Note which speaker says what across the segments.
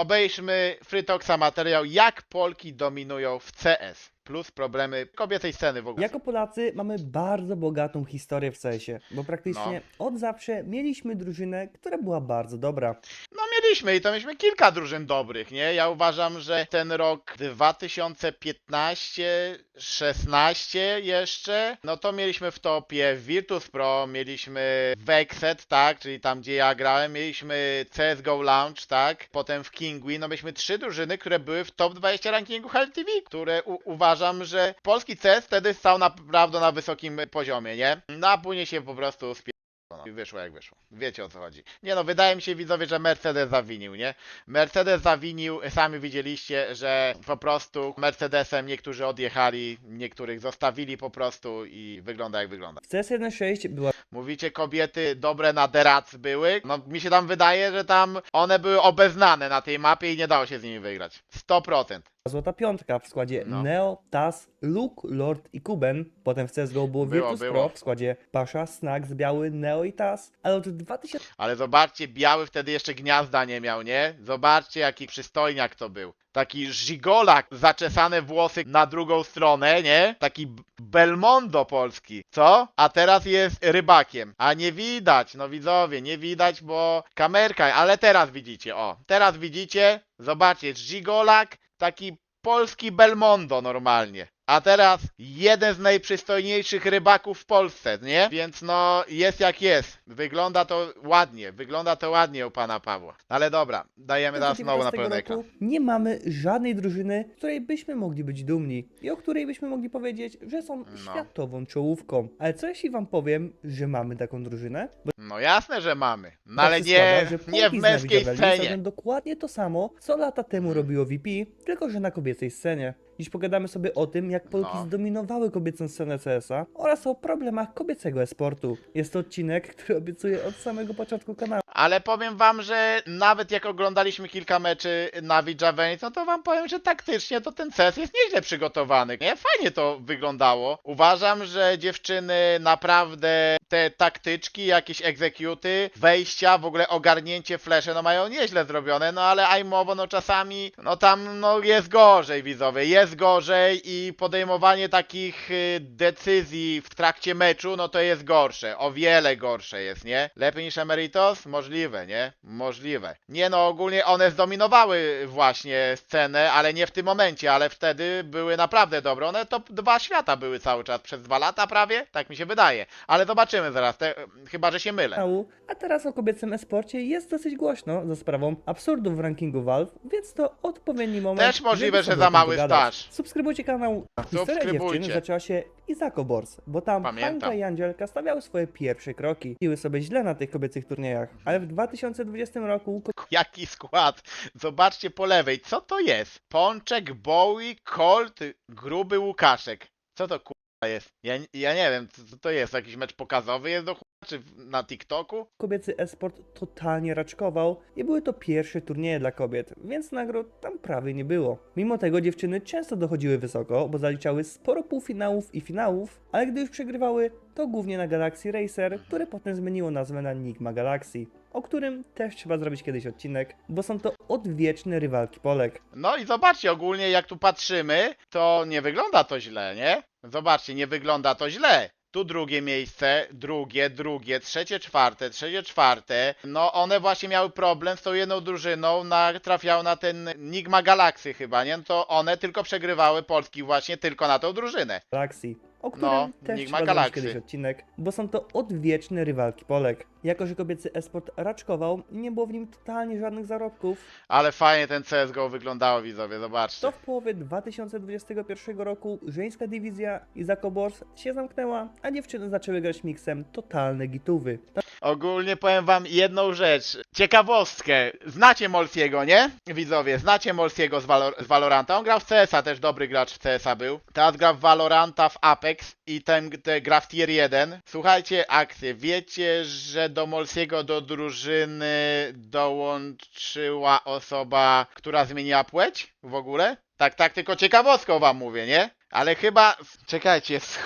Speaker 1: obejrzmy Frytoxa materiał, jak Polki dominują w CS. Plus problemy kobiecej sceny w ogóle.
Speaker 2: Jako Polacy mamy bardzo bogatą historię w CS-ie, bo praktycznie od zawsze mieliśmy drużynę, która była bardzo dobra.
Speaker 1: No mieliśmy i to mieliśmy kilka drużyn dobrych, nie? Ja uważam, że ten rok 2015, 16 jeszcze, no to mieliśmy w topie Virtus Pro, mieliśmy Vexet, tak, czyli tam gdzie ja grałem, mieliśmy CSGO Launch, tak, potem w Kingwi, no mieliśmy trzy drużyny, które były w top 20 rankingu HLTV, które u- uważam, że polski CS wtedy stał naprawdę na wysokim poziomie, nie? No a później się po prostu spie... No, i wyszło jak wyszło. Wiecie o co chodzi. Nie no, wydaje mi się widzowie, że Mercedes zawinił, nie? Mercedes zawinił, sami widzieliście, że po prostu Mercedesem niektórzy odjechali, niektórych zostawili po prostu i wygląda jak wygląda.
Speaker 2: W CS 1.6 była
Speaker 1: Mówicie kobiety dobre na derac były? No mi się tam wydaje, że tam one były obeznane na tej mapie i nie dało się z nimi wygrać. 100%.
Speaker 2: Złota piątka w składzie
Speaker 1: No.
Speaker 2: Neo, Taz, Luke, Lord i Kuben. Potem w CSGO było
Speaker 1: Było,
Speaker 2: Virtus
Speaker 1: było.
Speaker 2: Pro w składzie Pasha, Snax, Biały, Neo i Taz. Ale od 2000
Speaker 1: Ale zobaczcie, biały wtedy jeszcze gniazda nie miał, nie? Zobaczcie, jaki przystojniak to był. Taki żigolak, zaczesane włosy na drugą stronę, nie? Taki b- Belmondo polski, co? A teraz jest rybakiem. A nie widać, no widzowie, nie widać, bo kamerka, ale teraz widzicie, o. Teraz widzicie, zobaczcie, żigolak, taki polski Belmondo normalnie. A teraz jeden z najprzystojniejszych rybaków w Polsce, nie? Więc no, jest jak jest. Wygląda to ładnie, wygląda to ładnie u pana Pawła. Ale dobra, dajemy teraz znowu na
Speaker 2: 2019
Speaker 1: pełny ekran.
Speaker 2: nie mamy żadnej drużyny, której byśmy mogli być dumni i o której byśmy mogli powiedzieć, że są
Speaker 1: No.
Speaker 2: światową czołówką. Ale co jeśli wam powiem, że mamy taką drużynę? Bo
Speaker 1: No jasne, że mamy. No
Speaker 2: tak
Speaker 1: ale
Speaker 2: się
Speaker 1: nie,
Speaker 2: składa, że
Speaker 1: nie w
Speaker 2: Polki z
Speaker 1: męskiej scenie.
Speaker 2: robią dokładnie to samo, co lata temu robiło VP, tylko że na kobiecej scenie. Dziś pogadamy sobie o tym, jak Polki
Speaker 1: No.
Speaker 2: zdominowały kobiecą scenę CS-a oraz o problemach kobiecego esportu. Jest to odcinek, który obiecuję od samego początku kanału.
Speaker 1: Ale powiem wam, że nawet jak oglądaliśmy kilka meczy na Javenic, no to wam powiem, że taktycznie to ten CS jest nieźle przygotowany. Nie? Fajnie to wyglądało. Uważam, że dziewczyny naprawdę te taktyczki, jakieś egzekuty, wejścia, w ogóle ogarnięcie flesze, no mają nieźle zrobione, no ale aimowo, no czasami, no tam, no jest gorzej widzowie, jest gorzej i podejmowanie takich y, decyzji w trakcie meczu, no to jest gorsze, o wiele gorsze jest, nie? Lepiej niż Emeritos? Możliwe, nie? Możliwe. Nie no, ogólnie one zdominowały właśnie scenę, ale nie w tym momencie, ale wtedy były naprawdę dobre. One top dwa świata były cały czas, przez dwa lata prawie, tak mi się wydaje. Ale zobaczymy zaraz, te, chyba, że się mylę.
Speaker 2: a teraz o kobiecym esporcie jest dosyć głośno za sprawą absurdów w rankingu Valve, więc to odpowiedni moment.
Speaker 1: Też możliwe,
Speaker 2: żeby
Speaker 1: że
Speaker 2: sobie
Speaker 1: za
Speaker 2: o tym
Speaker 1: mały staż.
Speaker 2: Subskrybujcie kanał. Historia
Speaker 1: Subskrybujcie.
Speaker 2: dziewczyny zaczęła się Izako Bors, bo tam
Speaker 1: Pamiętam.
Speaker 2: Hanka i Angelka stawiały swoje pierwsze kroki. Iły sobie źle na tych kobiecych turniejach, ale w 2020 roku
Speaker 1: Jaki skład? Zobaczcie po lewej, co to jest? Pączek, Bowie, Colt, gruby Łukaszek. Co to kurwa jest? Ja, ja nie wiem, co to jest? Jakiś mecz pokazowy jest do? Czy na TikToku?
Speaker 2: kobiecy esport totalnie raczkował i były to pierwsze turnieje dla kobiet, więc nagród tam prawie nie było. Mimo tego dziewczyny często dochodziły wysoko, bo zaliczały sporo półfinałów i finałów, ale gdy już przegrywały, to głównie na Galaxy Racer, które potem zmieniło nazwę na Nigma Galaxy, o którym też trzeba zrobić kiedyś odcinek, bo są to odwieczne rywalki Polek.
Speaker 1: No i zobaczcie, ogólnie jak tu patrzymy, to nie wygląda to źle, nie? Zobaczcie, nie wygląda to źle. Tu drugie miejsce, drugie, drugie, trzecie, czwarte, trzecie, czwarte. No one właśnie miały problem z tą jedną drużyną, na, trafiały na ten Nigma Galaxy chyba, nie? No to one tylko przegrywały Polski właśnie tylko na tą drużynę.
Speaker 2: Galaxy, o którym
Speaker 1: No,
Speaker 2: też
Speaker 1: Enigma Galaxy.
Speaker 2: zrobić kiedyś odcinek, bo są to odwieczne rywalki Polek. Jako, że kobiecy esport raczkował, nie było w nim totalnie żadnych zarobków,
Speaker 1: Ale fajnie ten CSGO wyglądało, widzowie, zobaczcie.
Speaker 2: to w połowie 2021 roku żeńska dywizja Izako Bors się zamknęła, a dziewczyny zaczęły grać miksem totalne gitówy.
Speaker 1: Ogólnie powiem wam jedną rzecz. Ciekawostkę. Znacie Molsiego, nie? Widzowie, znacie Molsiego z, Valor z Valoranta. On grał w CS-a, też dobry gracz w CS-a był. Teraz gra w Valoranta w Apex i ten te, gra Tier 1. Słuchajcie akcję. Wiecie, że do Molsiego do drużyny dołączyła osoba, która zmieniła płeć w ogóle? Tak, tak, tylko ciekawostką wam mówię, nie? Ale chyba, czekajcie, z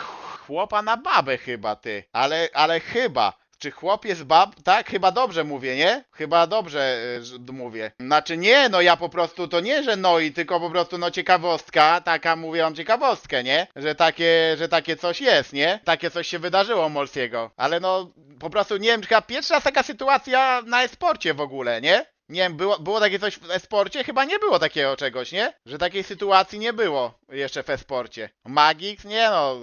Speaker 1: chłopa na babę chyba ty. Ale, ale chyba. Czy chłop jest bab? Tak, chyba dobrze mówię, nie? Chyba dobrze y, mówię. Znaczy nie, no ja po prostu to nie, że no i tylko po prostu no ciekawostka, taka mówię wam ciekawostkę, nie? Że takie, że takie coś jest, nie? Takie coś się wydarzyło Molsiego. Ale no po prostu nie wiem, czy pierwsza taka sytuacja na e-sporcie w ogóle, nie? Nie wiem, było, było takie coś w e-sporcie? Chyba nie było takiego czegoś, nie? Że takiej sytuacji nie było jeszcze w e-sporcie. Magix? Nie no,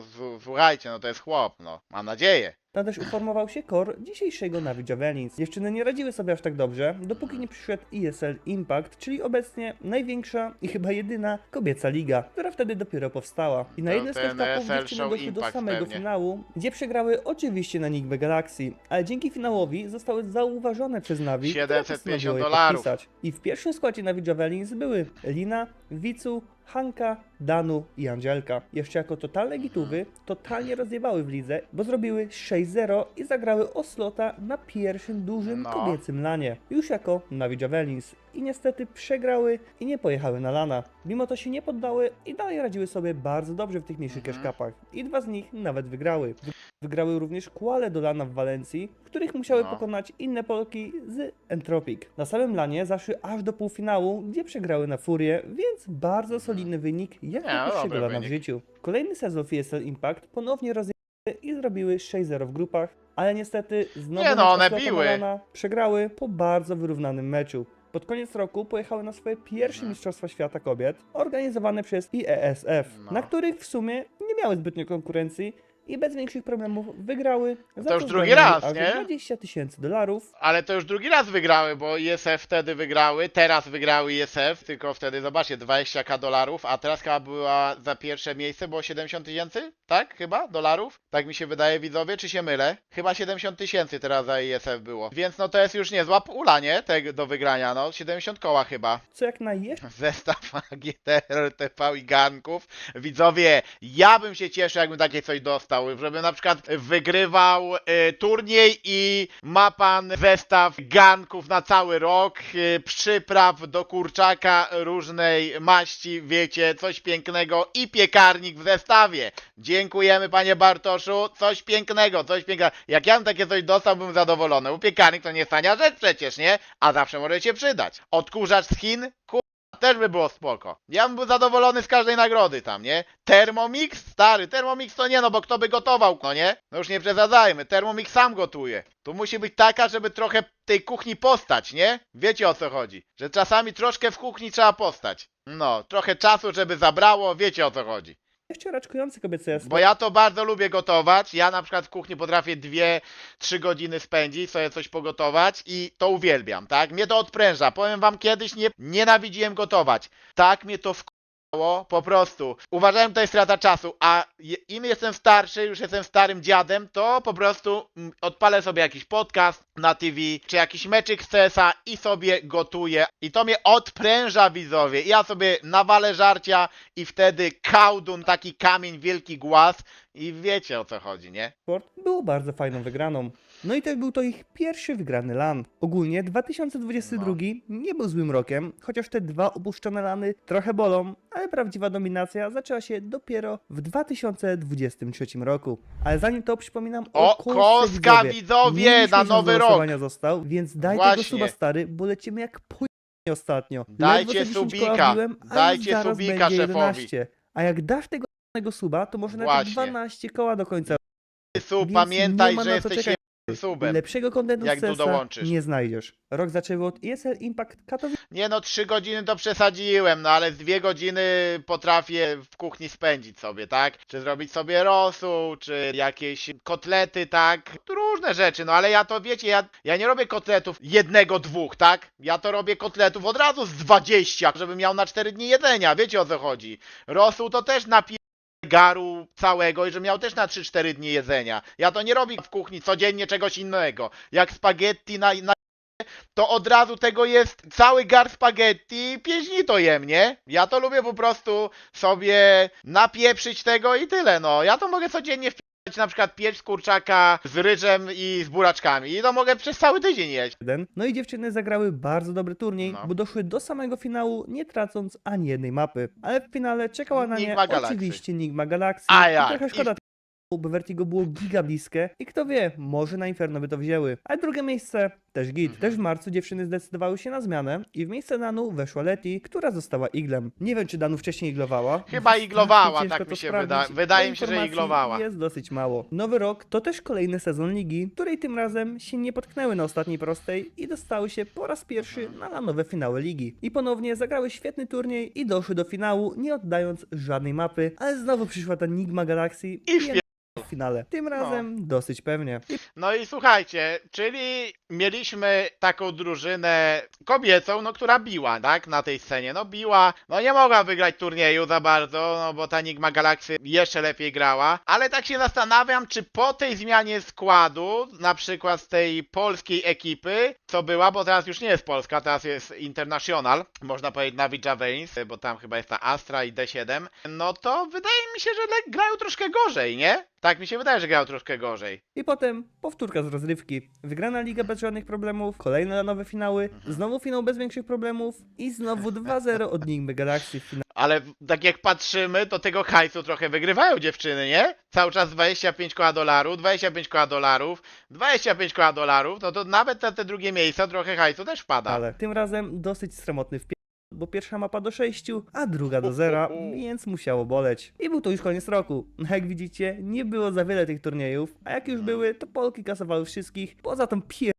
Speaker 1: słuchajcie, no to jest chłop, no. Mam nadzieję.
Speaker 2: Też uformował się core dzisiejszego Navi Javelins. Dziewczyny nie radziły sobie aż tak dobrze, dopóki nie przyszedł ESL Impact, czyli obecnie największa i chyba jedyna kobieca liga, która wtedy dopiero powstała. I na jednym z tych etapów dziewczyny doszły do samego
Speaker 1: pewnie.
Speaker 2: finału, gdzie przegrały oczywiście na Nigmę Galaxy, ale dzięki finałowi zostały zauważone przez Navi, które
Speaker 1: 750
Speaker 2: postanowiło je
Speaker 1: dolarów.
Speaker 2: I w pierwszym składzie Navi Javelins były Lina, Wicu, Hanka, Danu i Angelka. Jeszcze jako totalne gitówy, totalnie rozjebały w lidze, bo zrobiły 6-0 i zagrały o slota na pierwszym dużym
Speaker 1: No.
Speaker 2: kobiecym lanie. Już jako Navi Javelins. I niestety przegrały i nie pojechały na lana. Mimo to się nie poddały i dalej radziły sobie bardzo dobrze w tych mniejszych
Speaker 1: Mhm.
Speaker 2: I dwa z nich nawet wygrały. Wy- Wygrały również kwale do lana w Walencji, w których musiały
Speaker 1: No.
Speaker 2: pokonać inne Polki z Entropic. Na samym lanie zaszły aż do półfinału, gdzie przegrały na Furię, więc bardzo solidny wynik jak
Speaker 1: Nie,
Speaker 2: pierwszego lana w życiu. Kolejny sezon ESL Impact ponownie rozjechały i zrobiły 6-0 w grupach, ale niestety znowu
Speaker 1: Nie no, one biły.
Speaker 2: lana przegrały po bardzo wyrównanym meczu. Pod koniec roku pojechały na swoje pierwsze
Speaker 1: Mhm.
Speaker 2: Mistrzostwa Świata Kobiet, organizowane przez IESF,
Speaker 1: No.
Speaker 2: na których w sumie nie miały zbytnio konkurencji i bez większych problemów wygrały. za
Speaker 1: To już drugi raz,
Speaker 2: aż
Speaker 1: nie?
Speaker 2: 20 tysięcy dolarów.
Speaker 1: Ale to już drugi raz wygrały, bo ISF wtedy wygrały, teraz wygrały ISF, tylko wtedy zobaczcie, 20k dolarów, a teraz chyba była za pierwsze miejsce, było 70 tysięcy, tak? Chyba? Dolarów? Tak mi się wydaje, widzowie, czy się mylę? Chyba 70 tysięcy teraz za ISF było. Więc no to jest już niezła pula, nie? Tego do wygrania, no. 70 koła chyba.
Speaker 2: Co jak na jeszcze
Speaker 1: Zestaw AGTR, TV i ganków. Widzowie, ja bym się cieszył, jakbym takie coś dostał, żeby na przykład wygrywał y, turniej i ma pan zestaw ganków na cały rok, y, przypraw do kurczaka różnej maści, wiecie, coś pięknego i piekarnik w zestawie. Dziękujemy panie Bartoszu, coś pięknego, coś pięknego. Jak ja bym takie coś dostał, bym zadowolony, bo piekarnik to nie jest tania rzecz przecież, nie? A zawsze może się przydać. Odkurzacz z Chin? Też by było spoko. Ja bym był zadowolony z każdej nagrody tam, nie? Thermomix? Stary, Thermomix to nie, no bo kto by gotował, no nie? No już nie przesadzajmy, Thermomix sam gotuje. Tu musi być taka, żeby trochę tej kuchni postać, nie? Wiecie o co chodzi. Że czasami troszkę w kuchni trzeba postać. No, trochę czasu, żeby zabrało, wiecie o co chodzi.
Speaker 2: Jeszcze raczkujące kobiece
Speaker 1: Bo ja to bardzo lubię gotować. Ja na przykład w kuchni potrafię 2-3 godziny spędzić, sobie coś pogotować i to uwielbiam, tak? Mnie to odpręża. Powiem wam kiedyś nie nienawidziłem gotować. Tak mnie to wkurzało, po prostu. Uważałem, to jest strata czasu, a im jestem starszy, już jestem starym dziadem, to po prostu mm, odpalę sobie jakiś podcast na TV, czy jakiś meczyk z CS-a i sobie gotuję. I to mnie odpręża widzowie. Ja sobie nawalę żarcia i wtedy kałdun, taki kamień, wielki głaz i wiecie o co chodzi, nie?
Speaker 2: Sport było bardzo fajną wygraną. No i też był to ich pierwszy wygrany LAN. Ogólnie 2022
Speaker 1: No.
Speaker 2: nie był złym rokiem, chociaż te dwa opuszczone LANy trochę bolą, ale prawdziwa dominacja zaczęła się dopiero w 2023 roku. Ale zanim to przypominam o,
Speaker 1: O,
Speaker 2: kostce,
Speaker 1: kostka, widzowie,
Speaker 2: Nie
Speaker 1: na nowy
Speaker 2: do
Speaker 1: rok.
Speaker 2: głosowania został, więc daj tego
Speaker 1: Właśnie.
Speaker 2: suba stary, bo lecimy jak po ostatnio.
Speaker 1: Dajcie
Speaker 2: Ledwo co 10 koła
Speaker 1: subika,
Speaker 2: wbiłem, a już
Speaker 1: dajcie
Speaker 2: zaraz
Speaker 1: subika
Speaker 2: będzie
Speaker 1: szefowi.
Speaker 2: 11. A jak dasz tego suba, to może nawet
Speaker 1: Właśnie.
Speaker 2: 12 koła do końca
Speaker 1: Sub,
Speaker 2: Więc
Speaker 1: pamiętaj,
Speaker 2: ma
Speaker 1: że
Speaker 2: na co
Speaker 1: jesteś
Speaker 2: czekać.
Speaker 1: jednym subem.
Speaker 2: Lepszego kontentu
Speaker 1: Jak
Speaker 2: z
Speaker 1: tu
Speaker 2: CS-a
Speaker 1: dołączysz.
Speaker 2: nie znajdziesz. Rok zaczęły od ESL Impact Katowice,
Speaker 1: Nie no, trzy godziny to przesadziłem, no ale z dwie godziny potrafię w kuchni spędzić sobie, tak? Czy zrobić sobie rosół, czy jakieś kotlety, tak? Różne rzeczy, no ale ja to wiecie, ja, ja nie robię kotletów jednego, dwóch, tak? Ja to robię kotletów od razu z 20, żebym miał na 4 dni jedzenia, wiecie o co chodzi. Rosół to też napi garu całego i że miał też na 3-4 dni jedzenia. Ja to nie robię w kuchni codziennie czegoś innego. Jak spaghetti na, na to od razu tego jest cały gar spaghetti, 5 dni to jem, nie? Ja to lubię po prostu sobie napieprzyć tego i tyle, no. Ja to mogę codziennie wpierać na przykład pieprz z kurczaka z ryżem i z buraczkami i to mogę przez cały tydzień jeść.
Speaker 2: No i dziewczyny zagrały bardzo dobry turniej,
Speaker 1: No.
Speaker 2: bo doszły do samego finału, nie tracąc ani jednej mapy. Ale w finale czekała na nie
Speaker 1: Galaxy.
Speaker 2: oczywiście Nigma Galaxy.
Speaker 1: A
Speaker 2: I
Speaker 1: jak?
Speaker 2: trochę
Speaker 1: I
Speaker 2: szkoda bo Vertigo było giga bliskie i kto wie, może na Inferno by to wzięły. A drugie miejsce też git. Też w marcu dziewczyny zdecydowały się na zmianę i w miejsce Danu weszła Leti, która została iglem. Nie wiem, czy Danu wcześniej iglowała.
Speaker 1: Chyba iglowała, tak mi się
Speaker 2: sprawdzić,
Speaker 1: wyda-
Speaker 2: bo
Speaker 1: wydaje mi się, że iglowała.
Speaker 2: Jest dosyć mało. Nowy rok to też kolejny sezon ligi, której tym razem się nie potknęły na ostatniej prostej i dostały się po raz pierwszy na lanowe finały ligi. I ponownie zagrały świetny turniej i doszły do finału, nie oddając żadnej mapy, ale znowu przyszła ta Nigma Galaxy
Speaker 1: I
Speaker 2: jednak w finale. Tym razem dosyć pewnie. I
Speaker 1: No i słuchajcie, czyli mieliśmy taką drużynę kobiecą, no która biła, tak, na tej scenie. No biła, no nie mogła wygrać turnieju za bardzo, no bo ta Nigma Galaxy jeszcze lepiej grała. Ale tak się zastanawiam, czy po tej zmianie składu, na przykład z tej polskiej ekipy, co była, bo teraz już nie jest Polska, teraz jest International, można powiedzieć Navi Javelins, bo tam chyba jest ta Astra i D7, no to wydaje mi się, że le- grają troszkę gorzej, nie? Tak mi się wydaje, że grają troszkę gorzej.
Speaker 2: I potem powtórka z rozrywki. Wygrana liga bez żadnych problemów, kolejne nowe finały, znowu finał bez większych problemów i znowu 2-0 od Nigmy Galaxy w finale.
Speaker 1: Ale tak jak patrzymy, to tego hajsu trochę wygrywają dziewczyny, nie? Cały czas 25 koła dolarów, 25 koła dolarów, 25 koła dolarów, no to nawet na te drugie miejsca trochę hajsu też wpada.
Speaker 2: Ale tym razem dosyć sromotny w bo pierwsza mapa do 6, a druga do 0, więc musiało boleć. I był to już koniec roku. Jak widzicie, nie było za wiele tych turniejów, a jak już były, to Polki kasowały wszystkich, poza tą pier...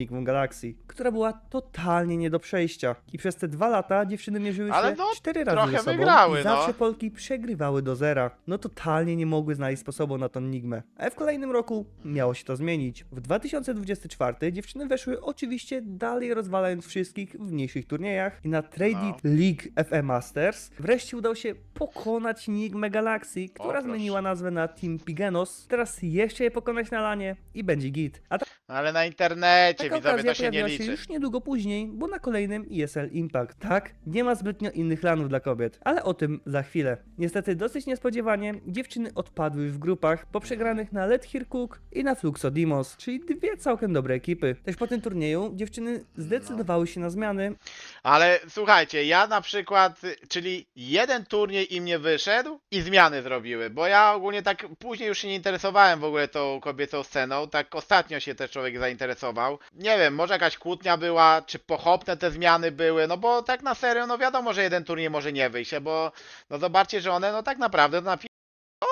Speaker 2: Nigmą Galaxy, która była totalnie nie do przejścia. I przez te dwa lata dziewczyny mierzyły
Speaker 1: Ale
Speaker 2: się
Speaker 1: no,
Speaker 2: cztery razy
Speaker 1: trochę
Speaker 2: ze sobą
Speaker 1: wygrały,
Speaker 2: i
Speaker 1: no.
Speaker 2: zawsze Polki przegrywały do zera. No totalnie nie mogły znaleźć sposobu na tą Nigmę. Ale w kolejnym roku miało się to zmienić. W 2024 dziewczyny weszły oczywiście dalej rozwalając wszystkich w mniejszych turniejach i na Traded League FM Masters wreszcie udało się pokonać Nigmę Galaxy, która
Speaker 1: proszę.
Speaker 2: zmieniła nazwę na Team Pigenos. Teraz jeszcze je pokonać na lanie i będzie git. A
Speaker 1: No ale na internecie,
Speaker 2: Taka
Speaker 1: widzowie,
Speaker 2: okazja
Speaker 1: to się nie
Speaker 2: pojawiła się
Speaker 1: liczy.
Speaker 2: już niedługo później, bo na kolejnym ESL Impact. Tak, nie ma zbytnio innych lanów dla kobiet, ale o tym za chwilę. Niestety dosyć niespodziewanie dziewczyny odpadły już w grupach po przegranych na Let Here Cook i na Fluxo Dimos, czyli dwie całkiem dobre ekipy. Też po tym turnieju dziewczyny zdecydowały się na zmiany
Speaker 1: Ale słuchajcie, ja na przykład, czyli jeden turniej im nie wyszedł i zmiany zrobiły, bo ja ogólnie tak później już się nie interesowałem w ogóle tą kobiecą sceną, tak ostatnio się też człowiek zainteresował. Nie wiem, może jakaś kłótnia była, czy pochopne te zmiany były, no bo tak na serio, no wiadomo, że jeden turniej może nie wyjść, bo no zobaczcie, że one no tak naprawdę na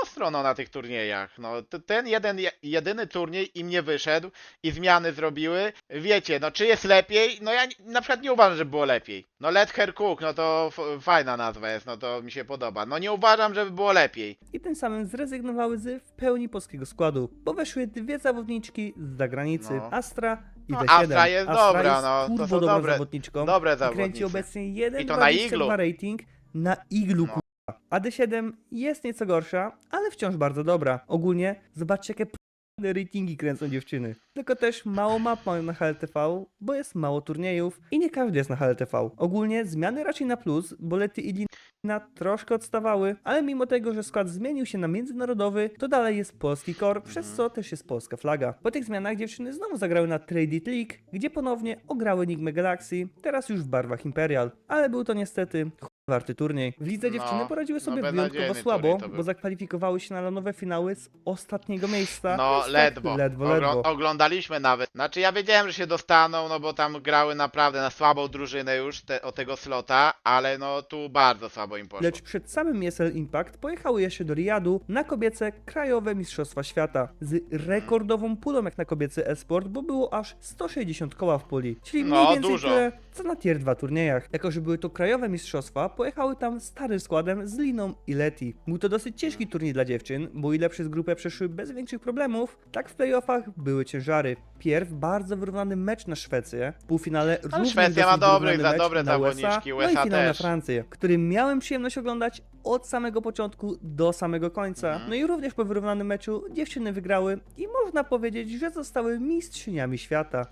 Speaker 1: ostro no, na tych turniejach. No, ten jeden, je- jedyny turniej im nie wyszedł i zmiany zrobiły. Wiecie, no czy jest lepiej? No ja na przykład nie uważam, że było lepiej. No Let Her Cook, no to fajna nazwa jest, no to mi się podoba. No nie uważam, żeby było lepiej.
Speaker 2: i tym samym zrezygnowały z w pełni polskiego składu, bo weszły dwie zawodniczki z zagranicy,
Speaker 1: No.
Speaker 2: Astra i
Speaker 1: No,
Speaker 2: D7.
Speaker 1: Astra jest dobra,
Speaker 2: jest
Speaker 1: no, to są
Speaker 2: dobrą
Speaker 1: dobre-
Speaker 2: zawodniczką.
Speaker 1: Dobre
Speaker 2: I kręci
Speaker 1: zawodnice.
Speaker 2: obecnie
Speaker 1: I to na iglu.
Speaker 2: 1,22 rating na iglu,
Speaker 1: No.
Speaker 2: Kurwa. A D7 jest nieco gorsza, ale wciąż bardzo dobra. Ogólnie zobaczcie jakie p***ne ratingi kręcą dziewczyny. Tylko też mało map mają na HLTV, bo jest mało turniejów i nie każdy jest na HLTV. Ogólnie zmiany raczej na plus, bo Lety i Lina troszkę odstawały, ale mimo tego, że skład zmienił się na międzynarodowy, to dalej jest polski core, przez co też jest polska flaga. Po tych zmianach dziewczyny znowu zagrały na Traded League, gdzie ponownie ograły Nigmę Galaxy, teraz już w barwach Imperial, ale był to niestety warty turniej. W lidze
Speaker 1: No,
Speaker 2: dziewczyny poradziły
Speaker 1: no
Speaker 2: sobie
Speaker 1: beznadziejny
Speaker 2: wyjątkowo
Speaker 1: turniej
Speaker 2: słabo,
Speaker 1: to był.
Speaker 2: bo zakwalifikowały się na lanowe finały z ostatniego miejsca.
Speaker 1: No
Speaker 2: Więc tak,
Speaker 1: ledwo.
Speaker 2: ledwo,
Speaker 1: Ogro-
Speaker 2: ledwo.
Speaker 1: Oglądaliśmy nawet. Znaczy ja wiedziałem, że się dostaną, no bo tam grały naprawdę na słabą drużynę już te, o tego slota, ale no tu bardzo słabo im poszło.
Speaker 2: Lecz przed samym ESL Impact pojechały jeszcze do Riyadu na kobiece krajowe Mistrzostwa Świata z rekordową pulą jak na kobiecy esport, bo było aż 160 koła w puli, czyli mniej
Speaker 1: No,
Speaker 2: więcej
Speaker 1: dużo.
Speaker 2: tyle co na tier 2 turniejach. Jako, że były to krajowe mistrzostwa, pojechały tam starym składem z Liną i Leti. Był to dosyć ciężki turniej dla dziewczyn, bo ile przez grupę przeszły bez większych problemów, tak w playoffach były ciężary. Pierw bardzo wyrównany mecz na Szwecję, w półfinale również
Speaker 1: Szwecja ma
Speaker 2: dosyć
Speaker 1: dobrych,
Speaker 2: wyrównany
Speaker 1: za
Speaker 2: mecz
Speaker 1: dobre
Speaker 2: na USA,
Speaker 1: zawodniczki,
Speaker 2: no i
Speaker 1: USA
Speaker 2: finał na
Speaker 1: też.
Speaker 2: Francję, który miałem przyjemność oglądać od samego początku do samego końca.
Speaker 1: Mhm.
Speaker 2: No i również po wyrównanym meczu dziewczyny wygrały i można powiedzieć, że zostały mistrzyniami świata.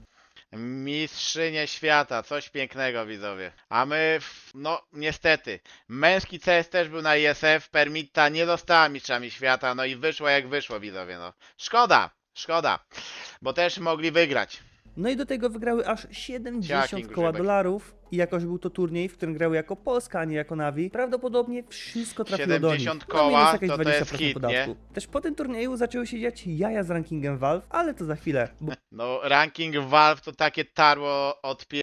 Speaker 1: Mistrzynie świata, coś pięknego widzowie. A my, no niestety, męski CS też był na ISF, Permitta nie została mistrzami świata, no i wyszło jak wyszło widzowie, no. Szkoda, szkoda, bo też mogli wygrać.
Speaker 2: No i do tego wygrały aż 70
Speaker 1: Ciaking
Speaker 2: koła dolarów. I jakoś był to turniej, w którym grały jako Polska, a nie jako Navi, prawdopodobnie wszystko trafiło do nich.
Speaker 1: 70
Speaker 2: No, minus
Speaker 1: koła,
Speaker 2: jakieś
Speaker 1: to to
Speaker 2: 20%
Speaker 1: jest hit,
Speaker 2: podatku. Też po tym turnieju zaczęły się dziać jaja z rankingiem Valve, ale to za chwilę, bo
Speaker 1: No, ranking Valve to takie tarło odpił,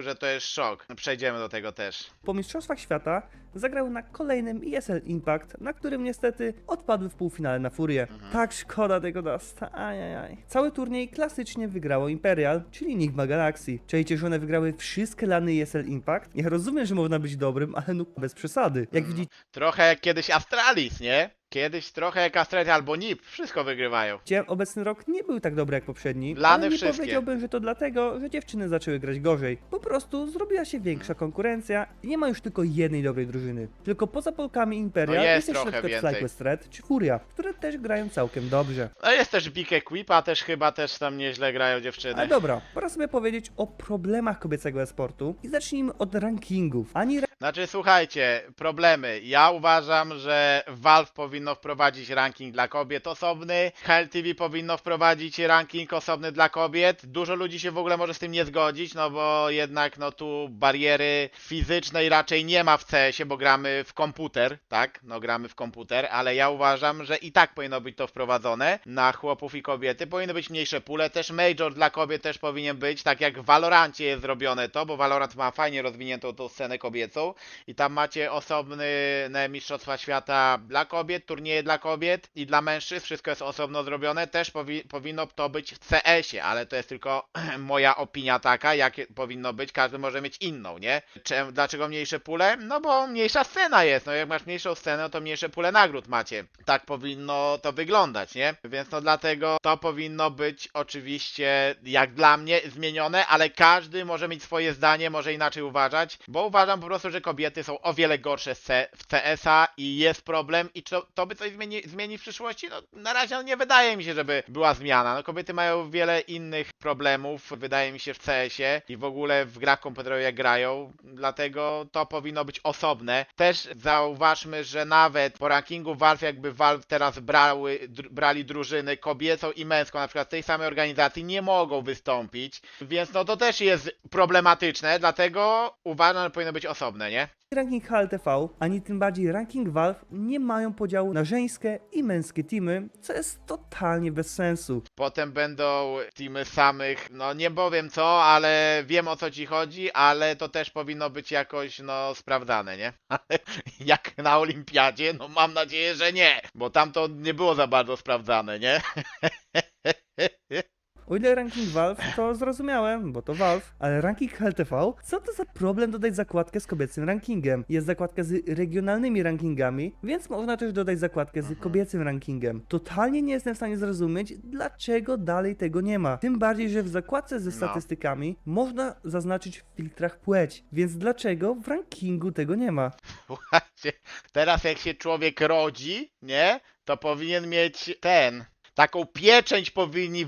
Speaker 1: że to jest szok. No, Przejdziemy do tego też.
Speaker 2: po Mistrzostwach Świata zagrały na kolejnym ESL Impact, na którym niestety odpadły w półfinale na Furię. Tak szkoda tego Dasta, ajajaj. Cały turniej klasycznie wygrało Imperial, czyli Enigma Galaxy. Czajcie, że one wygrały wszystkie lany ESL Impact? Ja rozumiem, że można być dobrym, ale no bez przesady. Jak widzicie,
Speaker 1: Trochę jak kiedyś Astralis, nie? Kiedyś trochę jak Astralis albo NIP, wszystko wygrywają.
Speaker 2: obecny rok nie był tak dobry jak poprzedni,
Speaker 1: Lany
Speaker 2: ale nie
Speaker 1: wszystkie.
Speaker 2: powiedziałbym, że to dlatego, że dziewczyny zaczęły grać gorzej. Po prostu zrobiła się większa konkurencja i nie ma już tylko jednej dobrej drużyny. Tylko poza Polkami Imperial
Speaker 1: No jest
Speaker 2: jest
Speaker 1: trochę więcej.
Speaker 2: FlyQuest Red czy Furia, które też grają całkiem dobrze.
Speaker 1: No jest też Big Equip, a też chyba też tam nieźle grają dziewczyny.
Speaker 2: Ale dobra, pora sobie powiedzieć o problemach kobiecego esportu i zacznijmy od rankingów. Ani
Speaker 1: Znaczy, słuchajcie, problemy. Ja uważam, że Valve powinno wprowadzić ranking dla kobiet osobny, HLTV powinno wprowadzić ranking osobny dla kobiet. Dużo ludzi się w ogóle może z tym nie zgodzić, no bo jednak no tu bariery fizycznej raczej nie ma w CS-ie, bo gramy w komputer, tak? No gramy w komputer, ale ja uważam, że i tak powinno być to wprowadzone na chłopów i kobiety. Powinny być mniejsze pule, też Major dla kobiet też powinien być, tak jak w Valorancie jest zrobione to, bo Valorant ma fajnie rozwiniętą tą scenę kobiecą i tam macie osobny ne, mistrzostwa świata dla kobiet, turnieje dla kobiet i dla mężczyzn, wszystko jest osobno zrobione, też powi powinno to być w CS-ie, ale to jest tylko moja opinia taka, jakie powinno być, każdy może mieć inną, nie? Czem, dlaczego mniejsze pule? No bo mniejsza scena jest, no jak masz mniejszą scenę, to mniejsze pule nagród macie. Tak powinno to wyglądać, nie? Więc no dlatego to powinno być oczywiście, jak dla mnie, zmienione, ale każdy może mieć swoje zdanie, może inaczej uważać, bo uważam po prostu, że kobiety są o wiele gorsze w CS-a i jest problem i to, to by coś zmieni, zmieni w przyszłości? No na razie no, nie wydaje mi się, żeby była zmiana. No kobiety mają wiele innych problemów, wydaje mi się, w CS-ie i w ogóle w grach komputerowych jak grają, dlatego to powinno być osobne. Też zauważmy, że nawet po rankingu Valve, jakby Valve teraz brały, dr, brali drużyny kobiecą i męską, na przykład z tej samej organizacji, nie mogą wystąpić, więc no to też jest problematyczne, dlatego uważam, że powinno być osobne, nie?
Speaker 2: ranking HLTV, ani tym bardziej ranking Valve nie mają podziału na żeńskie i męskie teamy, co jest totalnie bez sensu.
Speaker 1: Potem będą teamy samych, no nie powiem co, ale wiem o co ci chodzi, ale to też powinno być jakoś, no, sprawdzane, nie? Jak na olimpiadzie, no mam nadzieję, że nie, bo tam to nie było za bardzo sprawdzane, nie?
Speaker 2: O ile ranking Valve to zrozumiałe, bo to Valve, ale ranking HLTV, co to za problem dodać zakładkę z kobiecym rankingiem? Jest zakładka z regionalnymi rankingami, więc można też dodać zakładkę z kobiecym rankingiem. Totalnie nie jestem w stanie zrozumieć, dlaczego dalej tego nie ma. Tym bardziej, że w zakładce ze
Speaker 1: No.
Speaker 2: statystykami można zaznaczyć w filtrach płeć, więc dlaczego w rankingu tego nie ma?
Speaker 1: Słuchajcie, teraz jak się człowiek rodzi, nie? To powinien mieć ten. Taką pieczęć powinni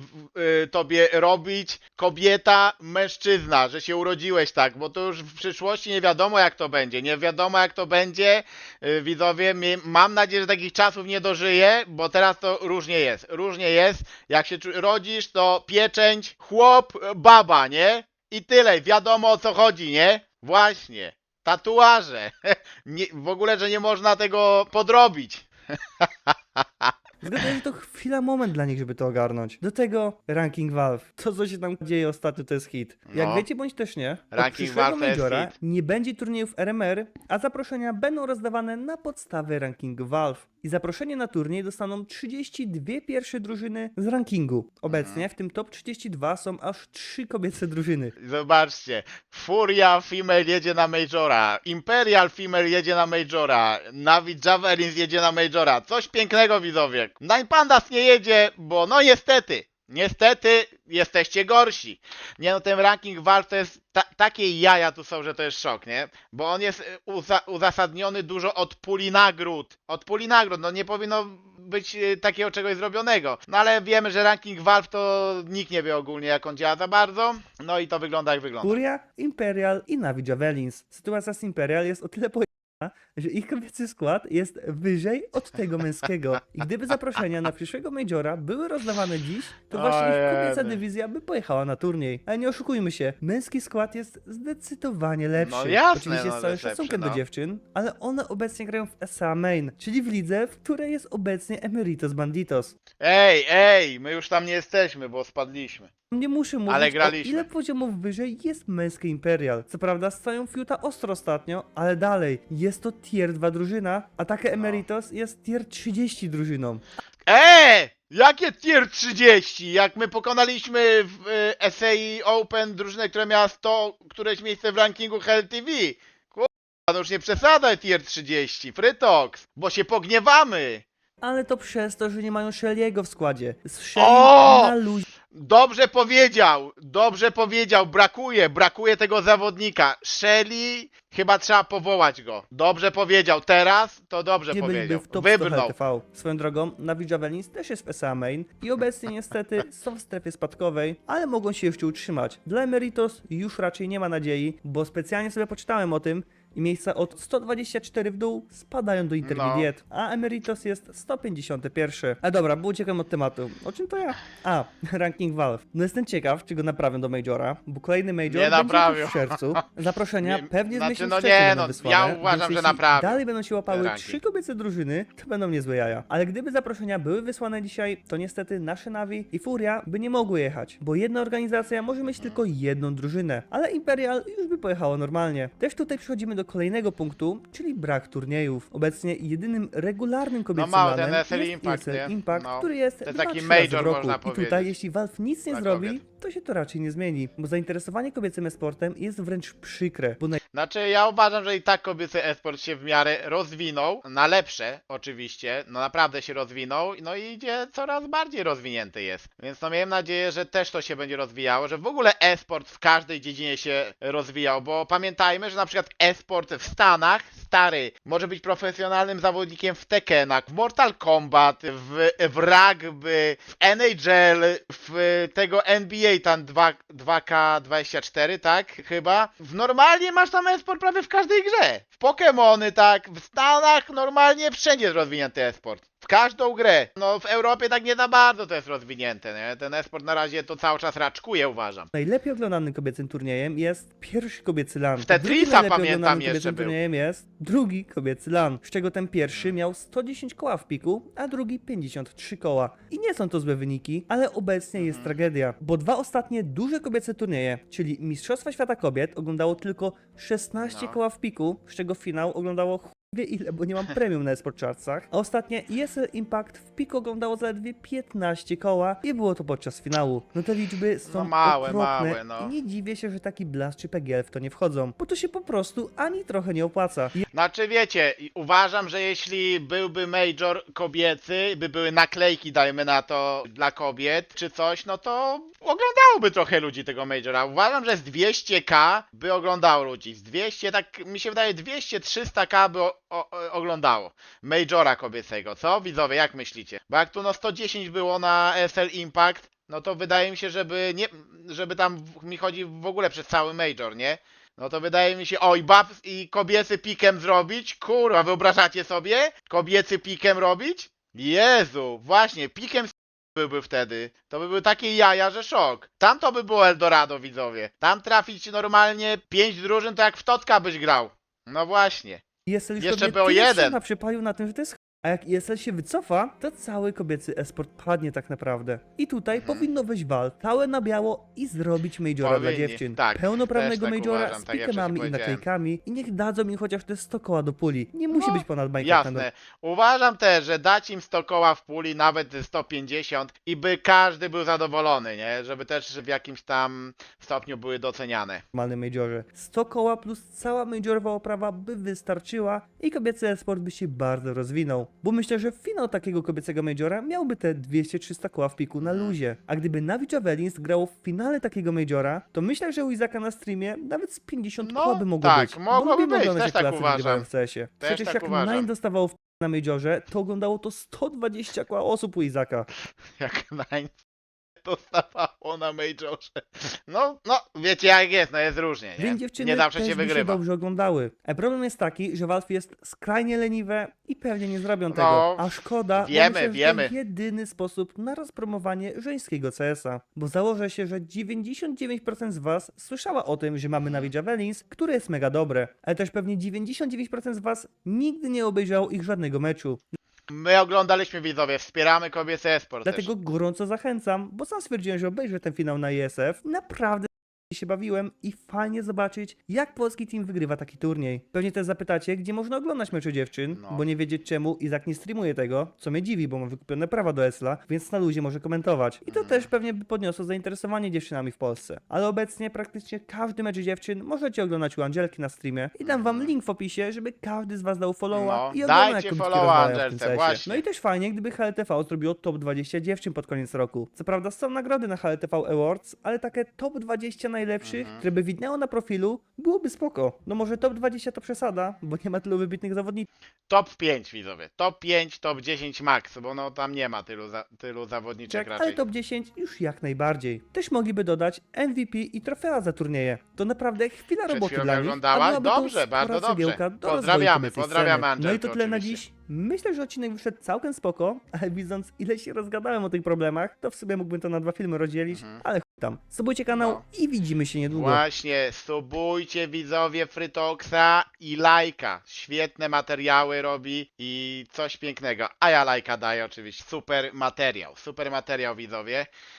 Speaker 1: y, tobie robić kobieta, mężczyzna, że się urodziłeś tak, bo to już w przyszłości nie wiadomo jak to będzie. Nie wiadomo jak to będzie. Y, widzowie, mam nadzieję, że takich czasów nie dożyję, bo teraz to różnie jest. Różnie jest. Jak się rodzisz, to pieczęć, chłop, baba, nie? I tyle, wiadomo o co chodzi, nie? Właśnie. Tatuaże. Nie, w ogóle, że nie można tego podrobić.
Speaker 2: Zgaduję, że to chwila, moment dla nich, żeby to ogarnąć. Do tego ranking Valve. To, co się tam dzieje ostatnio, to jest hit. Jak
Speaker 1: No.
Speaker 2: wiecie bądź też nie, od
Speaker 1: Ranking
Speaker 2: przyszłego
Speaker 1: Valve to jest
Speaker 2: Majora
Speaker 1: hit.
Speaker 2: nie będzie turniejów RMR, a zaproszenia będą rozdawane na podstawie rankingu Valve. I zaproszenie na turniej dostaną 32 pierwsze drużyny z rankingu. Obecnie w tym top 32 są aż 3 kobiece drużyny.
Speaker 1: Zobaczcie. Furia Female jedzie na Majora. Imperial Female jedzie na Majora. Navi Javelins jedzie na Majora. Coś pięknego, widzowie. Nine Pandas nie jedzie, bo no niestety. Niestety jesteście gorsi. Nie no, ten ranking Valve to jest ta, takie jaja tu są, że to jest szok, nie? Bo on jest y, uza, uzasadniony dużo od puli nagród. Od puli nagród, no nie powinno być y, takiego czegoś zrobionego. No ale wiemy, że ranking Valve to nikt nie wie ogólnie jak on działa za bardzo. No i to wygląda jak wygląda.
Speaker 2: Furia, Imperial i Navi Javelins. Sytuacja z Imperial jest o tyle pojechana, że ich kobiecy skład jest wyżej od tego męskiego. I gdyby zaproszenia na przyszłego Majora były rozdawane dziś, to właśnie ich kobieca dywizja by pojechała na turniej. Ale nie oszukujmy się, męski skład jest zdecydowanie lepszy.
Speaker 1: No jasne,
Speaker 2: Oczywiście
Speaker 1: no,
Speaker 2: z całym szacunkiem
Speaker 1: no.
Speaker 2: do dziewczyn, ale one obecnie grają w SA Main, czyli w lidze, w której jest obecnie Emeritus Banditos.
Speaker 1: Ej, ej, my już tam nie jesteśmy, bo spadliśmy.
Speaker 2: Nie muszę mówić,
Speaker 1: Ale graliśmy.
Speaker 2: ile poziomów wyżej jest męski Imperial. Co prawda stają fiuta ostro ostatnio, ale dalej, jest to tier 2 drużyna, a takie
Speaker 1: No.
Speaker 2: Emeritus jest tier 30 drużyną.
Speaker 1: Eee! Jakie tier 30? Jak my pokonaliśmy w y, SAI Open drużynę, która miała 100 któreś miejsce w rankingu Hell TV. Kurwa, no już nie przesadzaj tier 30, Frytox, bo się pogniewamy.
Speaker 2: Ale to przez to, że nie mają Shelly'ego w składzie. Z
Speaker 1: O!
Speaker 2: Shelly na luzie
Speaker 1: Dobrze powiedział, dobrze powiedział, brakuje, brakuje tego zawodnika. Shelly, chyba trzeba powołać go. Dobrze powiedział, teraz to dobrze
Speaker 2: byliby
Speaker 1: powiedział.
Speaker 2: w top 100
Speaker 1: Wybrnął.
Speaker 2: HLTV. Swoją drogą, Navi Javelins też jest w SA Main i obecnie niestety są w strefie spadkowej, ale mogą się jeszcze utrzymać. Dla Emeritus już raczej nie ma nadziei, bo specjalnie sobie poczytałem o tym i miejsca od 124 w dół spadają do Intermediate, a Emeritus jest 151. A dobra, bo uciekam od tematu. O czym to ja? A, ranking Valve. No jestem ciekaw, czy go naprawią do Majora, bo kolejny Major
Speaker 1: Nie
Speaker 2: będzie
Speaker 1: naprawią.
Speaker 2: już w czerwcu. Zaproszenia
Speaker 1: Nie,
Speaker 2: pewnie z
Speaker 1: znaczy,
Speaker 2: miesiąc
Speaker 1: no
Speaker 2: wcześniej
Speaker 1: nie,
Speaker 2: będą
Speaker 1: no,
Speaker 2: wysłane,
Speaker 1: ja
Speaker 2: więc
Speaker 1: uważam, że
Speaker 2: jeśli
Speaker 1: naprawią
Speaker 2: dalej będą się łapały
Speaker 1: ranking.
Speaker 2: trzy kobiece drużyny, to będą niezłe jaja. Ale gdyby zaproszenia były wysłane dzisiaj, to niestety nasze Navi i Furia by nie mogły jechać, bo jedna organizacja może mieć tylko jedną drużynę, ale Imperial już by pojechało normalnie. Też tutaj przechodzimy do kolejnego punktu, czyli brak turniejów. Obecnie jedynym regularnym kobiecym
Speaker 1: mały
Speaker 2: lanem
Speaker 1: ten ESL
Speaker 2: jest
Speaker 1: Impact,
Speaker 2: ESL? Impact,
Speaker 1: No.
Speaker 2: który jest
Speaker 1: To jest
Speaker 2: 2-3
Speaker 1: taki major,
Speaker 2: w roku. I tutaj, jeśli Valve nic nie zrobi,
Speaker 1: kobiet.
Speaker 2: To się to raczej nie zmieni, bo zainteresowanie kobiecym esportem jest wręcz przykre, bo
Speaker 1: Znaczy, ja uważam, że i tak kobiecy esport się w miarę rozwinął, na lepsze oczywiście, no naprawdę się rozwinął, no i idzie coraz bardziej rozwinięty jest. Więc no miejmy nadzieję, że też to się będzie rozwijało, że w ogóle esport w każdej dziedzinie się rozwijał, bo pamiętajmy, że na przykład esport w Stanach, stary, może być profesjonalnym zawodnikiem w Tekkenach, w Mortal Kombat, w, w rugby, w NHL, w tego NBA tam 2, 2K24, tak? Chyba. W normalnie masz tam esport prawie w każdej grze. W Pokémony, tak? W Stanach normalnie wszędzie jest rozwinięty esport. W każdą grę. No w Europie tak nie za bardzo to jest rozwinięte, nie? Ten esport na razie to cały czas raczkuje, uważam.
Speaker 2: Najlepiej oglądanym kobiecym turniejem jest pierwszy kobiecy LAN.
Speaker 1: W Tetrisa
Speaker 2: Drugim najlepiej
Speaker 1: pamiętam
Speaker 2: oglądanym
Speaker 1: jeszcze
Speaker 2: kobiecym
Speaker 1: był.
Speaker 2: turniejem jest drugi kobiecy LAN, z czego ten pierwszy miał 110 koła w piku, a drugi 53 koła. I nie są to złe wyniki, ale obecnie jest
Speaker 1: Mhm.
Speaker 2: tragedia, bo dwa ostatnie duże kobiece turnieje, czyli Mistrzostwa Świata Kobiet oglądało tylko 16
Speaker 1: No.
Speaker 2: koła w piku, z czego finał oglądało wie ile, bo nie mam premium na Esport Chartsach, a ostatnie ESL Impact w piku oglądało zaledwie 15 koła i było to podczas finału. No te liczby są
Speaker 1: No małe,
Speaker 2: okropne
Speaker 1: małe, no.
Speaker 2: i nie dziwię się, że taki Blast czy PGL w to nie wchodzą, bo to się po prostu ani trochę nie opłaca.
Speaker 1: Znaczy wiecie, uważam, że jeśli byłby major kobiecy, by były naklejki, dajmy na to, dla kobiet, czy coś, no to oglądałoby trochę ludzi tego majora. Uważam, że z 200k by oglądało ludzi. Z 200, tak mi się wydaje, 200-300k by o, oglądało. Majora kobiecego, co? Widzowie, jak myślicie? Bo jak tu no 110 było na SL Impact, no to wydaje mi się, żeby nie, żeby tam mi chodzi w ogóle przez cały major, nie? No to wydaje mi się, oj, bab i kobiecy pikiem zrobić? Kurwa, wyobrażacie sobie? Kobiecy pikiem robić? Jezu, właśnie, pikiem byłby wtedy. To by były takie jaja, że szok. Tam to by było Eldorado, widzowie. Tam trafić normalnie pięć drużyn, to jak w Totka byś grał. No właśnie.
Speaker 2: ESL już
Speaker 1: Jeszcze
Speaker 2: sobie
Speaker 1: było
Speaker 2: tyle
Speaker 1: jeden.
Speaker 2: siana przypalił na tym, że to jest a jak ESL się wycofa, to cały kobiecy esport padnie tak naprawdę. I tutaj
Speaker 1: Mhm.
Speaker 2: powinno wejść wal, całe na biało i zrobić majora dla
Speaker 1: Powinni,
Speaker 2: dziewczyn.
Speaker 1: tak,
Speaker 2: Pełnoprawnego
Speaker 1: też tak
Speaker 2: majora
Speaker 1: uważam,
Speaker 2: z
Speaker 1: tak jak
Speaker 2: pikemami i
Speaker 1: wcześniej
Speaker 2: naklejkami i niech dadzą mi chociaż te 100 koła do puli. Nie musi
Speaker 1: No,
Speaker 2: być ponad Minecraft.
Speaker 1: Jasne. Uważam też, że dać im 100 koła w puli, nawet 150 i by każdy był zadowolony, nie? Żeby też w jakimś tam stopniu były doceniane.
Speaker 2: normalnym majorze. 100 koła plus cała majorowa oprawa by wystarczyła i kobiecy esport by się bardzo rozwinął. Bo myślę, że finał takiego kobiecego majora miałby te 200-300 koła w piku na luzie. A gdyby Navi Javelins grało w finale takiego majora, to myślę, że u Izaka na streamie nawet z 50
Speaker 1: No,
Speaker 2: koła by mogło
Speaker 1: tak,
Speaker 2: być.
Speaker 1: mogłoby
Speaker 2: bo lubimy
Speaker 1: być,
Speaker 2: oglądać,
Speaker 1: tak
Speaker 2: klasy
Speaker 1: uważam.
Speaker 2: w CS-ie. Przecież
Speaker 1: tak
Speaker 2: jak
Speaker 1: uważam.
Speaker 2: Nine dostawało w na majorze, to oglądało to 120 koła osób u Izaka.
Speaker 1: Jak nine. Dostawało na Majorze. No, no, wiecie jak jest, no jest różnie, nie?
Speaker 2: Dziewczyny
Speaker 1: nie zawsze
Speaker 2: też
Speaker 1: się
Speaker 2: by się
Speaker 1: wygrywa.
Speaker 2: dobrze oglądały. A problem jest taki, że Valve jest skrajnie leniwe i pewnie nie zrobią tego.
Speaker 1: No,
Speaker 2: A szkoda, bo
Speaker 1: wiemy,
Speaker 2: myślę, że
Speaker 1: wiemy.
Speaker 2: to jedyny sposób na rozpromowanie żeńskiego CS-a. Bo założę się, że 99% z was słyszała o tym, że mamy Navi Javelins, które jest mega dobre. Ale też pewnie 99% z was nigdy nie obejrzało ich żadnego meczu.
Speaker 1: My oglądaliśmy widzowie, wspieramy kobiety esport.
Speaker 2: Dlatego gorąco zachęcam, bo sam stwierdziłem, że obejrzę ten finał na ISF. Naprawdę się bawiłem i fajnie zobaczyć, jak polski team wygrywa taki turniej. Pewnie też zapytacie, gdzie można oglądać mecze dziewczyn,
Speaker 1: No.
Speaker 2: bo nie wiedzieć czemu Izak nie streamuje tego, co mnie dziwi, bo mam wykupione prawa do Esla, więc na luzie może komentować. I to
Speaker 1: Mm.
Speaker 2: też pewnie by podniosło zainteresowanie dziewczynami w Polsce. Ale obecnie praktycznie każdy mecz dziewczyn możecie oglądać u Angelki na streamie i dam wam link w opisie, żeby każdy z was dał followa.
Speaker 1: No,
Speaker 2: i oglądał,
Speaker 1: followa Angelce, właśnie.
Speaker 2: No i też fajnie, gdyby HLTV zrobiło top 20 dziewczyn pod koniec roku. Co prawda są nagrody na HLTV Awards, ale takie top 20 najlepszych,
Speaker 1: Mhm.
Speaker 2: które by widniało na profilu, byłoby spoko. No może top 20 to przesada, bo nie ma tylu wybitnych zawodników.
Speaker 1: Top 5 widzowie, top 5, top 10 max, bo no tam nie ma tylu, za, tylu zawodniczek
Speaker 2: ale
Speaker 1: raczej.
Speaker 2: top 10 już jak najbardziej. Też mogliby dodać MVP i trofea za turnieje. To naprawdę chwila
Speaker 1: Przed
Speaker 2: roboty
Speaker 1: chwilą
Speaker 2: dla
Speaker 1: mnie
Speaker 2: nich.
Speaker 1: oglądałaś?
Speaker 2: a byłaby to
Speaker 1: Dobrze, bardzo
Speaker 2: spora
Speaker 1: dobrze.
Speaker 2: cegiełka do rozwoju
Speaker 1: Pozdrawiamy,
Speaker 2: kobiecej
Speaker 1: pozdrawiamy
Speaker 2: sceny. No i to
Speaker 1: Angelkę
Speaker 2: tyle na
Speaker 1: oczywiście.
Speaker 2: dziś. Myślę, że odcinek wyszedł całkiem spoko, ale widząc ile się rozgadałem o tych problemach, to w sobie mógłbym to na dwa filmy rozdzielić,
Speaker 1: Mhm.
Speaker 2: ale chuj tam. Subujcie kanał
Speaker 1: No.
Speaker 2: i widzimy się niedługo.
Speaker 1: Właśnie, subujcie widzowie Frytoksa i lajka. Świetne materiały robi i coś pięknego. A ja lajka daję oczywiście. Super materiał, super materiał widzowie.